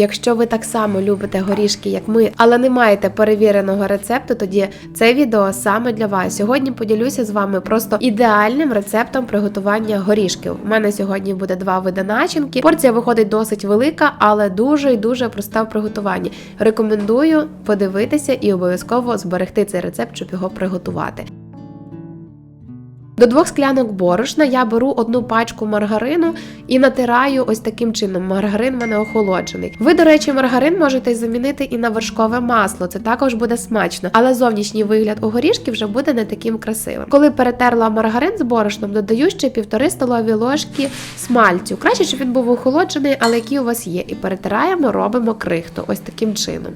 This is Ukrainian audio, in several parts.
Якщо ви так само любите горішки, як ми, але не маєте перевіреного рецепту, тоді це відео саме для вас. Сьогодні поділюся з вами просто ідеальним рецептом приготування горішків. У мене сьогодні буде два види начинки. Порція виходить досить велика, але дуже і дуже проста в приготуванні. Рекомендую подивитися і обов'язково зберегти цей рецепт, щоб його приготувати. До двох склянок борошна я беру одну пачку маргарину і натираю ось таким чином. Маргарин мене охолоджений. Ви, до речі, маргарин можете замінити і на вершкове масло. Це також буде смачно, але зовнішній вигляд у горішки вже буде не таким красивим. Коли перетерла маргарин з борошном, додаю ще півтори столові ложки смальцю. Краще, щоб він був охолоджений, але який у вас є. І перетираємо, робимо крихту. Ось таким чином.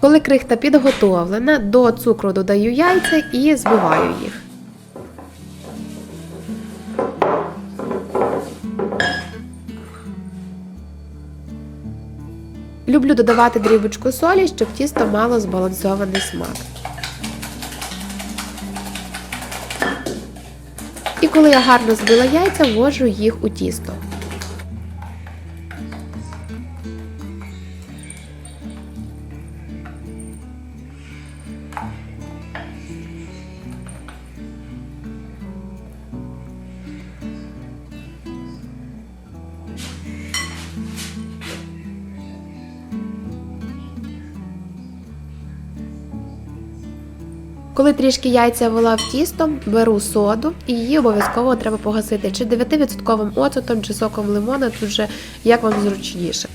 Коли крихта підготовлена, до цукру додаю яйця і збиваю їх. Люблю додавати дрібочку солі, щоб тісто мало збалансований смак. І коли я гарно збила яйця, ввожу їх у тісто. Коли трішки яйця вела в тісто, беру соду і її обов'язково треба погасити чи 9% оцетом, чи соком лимона, тут же як вам зручніше.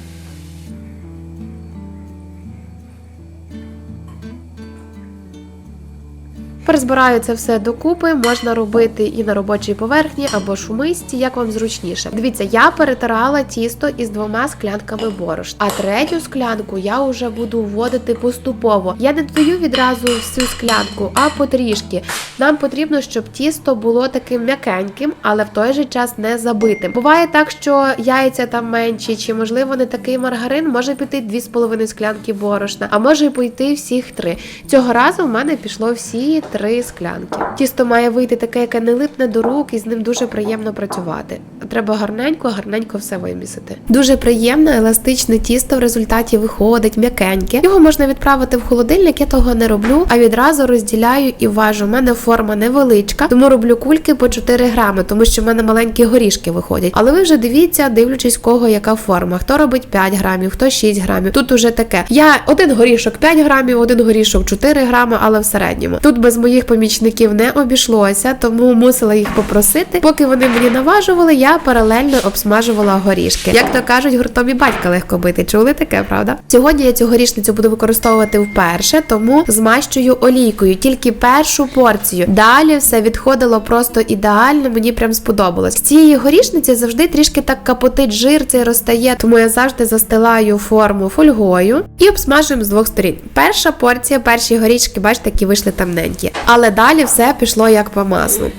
Перезбираю це все докупи, можна робити і на робочій поверхні або мисці, як вам зручніше. Дивіться, я перетирала тісто із двома склянками борошна, а третю склянку я вже буду вводити поступово. Я не додаю відразу всю склянку, а потрішки. Нам потрібно, щоб тісто було таким м'якеньким, але в той же час не забитим. Буває так, що яйця там менші, чи можливо не такий маргарин, може піти 2,5 склянки борошна, а може пойти всіх три. Цього разу в мене пішло всі три склянки. Тісто має вийти таке, яке не липне до рук, і з ним дуже приємно працювати. Треба гарненько, гарненько все вимісити. Дуже приємне, еластичне тісто в результаті виходить м'якеньке. Його можна відправити в холодильник, я того не роблю, а відразу розділяю і важу. У мене форма невеличка, тому роблю кульки по 4 грами, тому що в мене маленькі горішки виходять. Але ви вже дивіться, дивлячись, кого яка форма. Хто робить 5 грамів, хто 6 грамів. Тут уже таке. Я один горішок 5 грамів, один горішок 4 грами, але в середньому. Тут без моїх помічників не обійшлося, тому мусила їх попросити. Поки вони мені наважували, я паралельно обсмажувала горішки. Як то кажуть, гуртом і батька легко бити. Чули таке, правда? Сьогодні я цю горішницю буду використовувати вперше, тому змащую олійкою тільки першу порцію. Далі все відходило просто ідеально, мені прям сподобалось. З цієї горішниці завжди трішки так капотить жир, цей розтає, тому я завжди застилаю форму фольгою і обсмажуємо з двох сторін. Перша порція, перші горішки, бачите, які вийшли темненькі. Але далі все пішло як по маслу.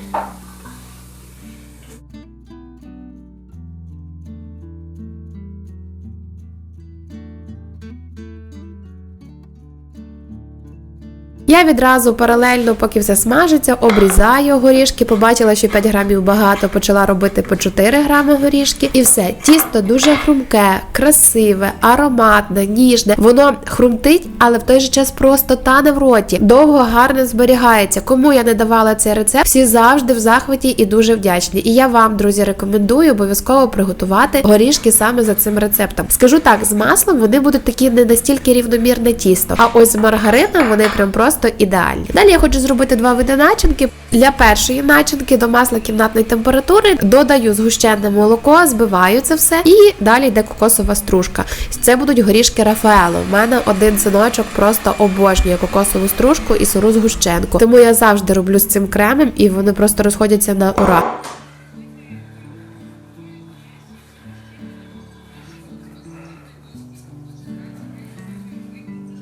Я відразу паралельно, поки все смажиться, обрізаю горішки. Побачила, що 5 грамів багато, почала робити по 4 грами горішки. І все. Тісто дуже хрумке, красиве, ароматне, ніжне. Воно хрумтить, але в той же час просто тане в роті. Довго гарно зберігається. Кому я не давала цей рецепт, всі завжди в захваті і дуже вдячні. І я вам, друзі, рекомендую обов'язково приготувати горішки саме за цим рецептом. Скажу так, з маслом вони будуть такі не настільки рівномірне тісто. А ось з маргарином вони прям просто ідеальні. Далі я хочу зробити два види начинки. Для першої начинки до масла кімнатної температури додаю згущене молоко, збиваю це все, і далі йде кокосова стружка. Це будуть горішки Рафаело. У мене один синочок просто обожнює кокосову стружку і сиру згущенку. Тому я завжди роблю з цим кремом, і вони просто розходяться на ура.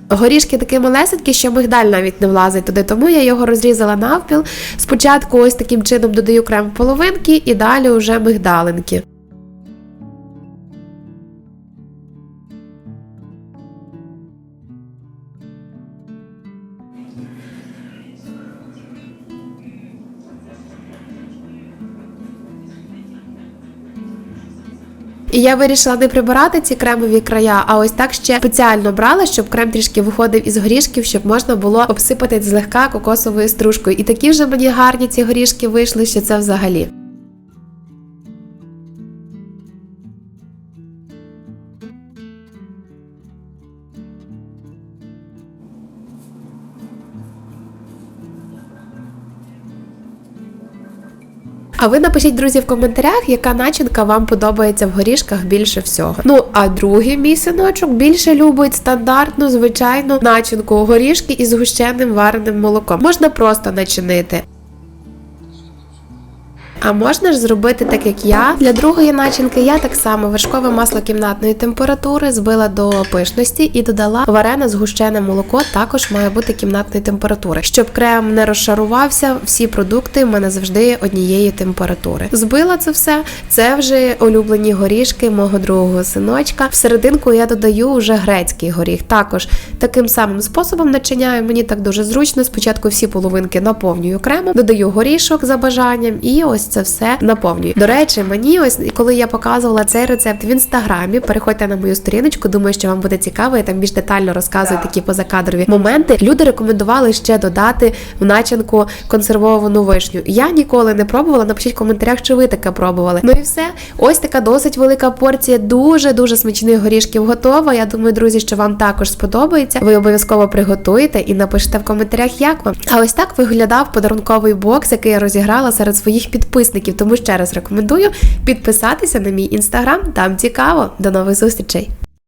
Горішки такі малесенькі, що мигдаль навіть не влазить туди, тому я його розрізала навпіл. Спочатку ось таким чином додаю крем половинки і далі вже мигдалинки. І я вирішила не прибирати ці кремові края, а ось так ще спеціально брала, щоб крем трішки виходив із горішків, щоб можна було обсипати злегка кокосовою стружкою. І такі вже мені гарні ці горішки вийшли, що це взагалі. А ви напишіть, друзі, в коментарях, яка начинка вам подобається в горішках більше всього. Ну а другий мій синочок більше любить стандартну звичайну начинку горішки із гущеним вареним молоком. Можна просто начинити. А можна ж зробити так, як я. Для другої начинки я так само вершкове масло кімнатної температури збила до пишності і додала варене згущене молоко, також має бути кімнатної температури. Щоб крем не розшарувався, всі продукти в мене завжди однієї температури. Збила це все. Це вже улюблені горішки мого другого синочка. В серединку я додаю вже грецький горіх. Також таким самим способом начиняю. Мені так дуже зручно. Спочатку всі половинки наповнюю кремом, додаю горішок за бажанням, і ось це все наповнюю. До речі, мені ось коли я показувала цей рецепт в інстаграмі, переходьте на мою сторіночку. Думаю, що вам буде цікаво. Я там більш детально розказую такі позакадрові моменти. Люди рекомендували ще додати в начинку консервовану вишню. Я ніколи не пробувала. Напишіть в коментарях, чи ви таке пробували. Ну і все. Ось така досить велика порція дуже дуже смачних горішків готова. Я думаю, друзі, що вам також сподобається. Ви обов'язково приготуєте і напишете в коментарях, як вам. А ось так виглядав подарунковий бокс, який я розіграла серед своїх підписників. Тому ще раз рекомендую підписатися на мій інстаграм. Там цікаво. До нових зустрічей!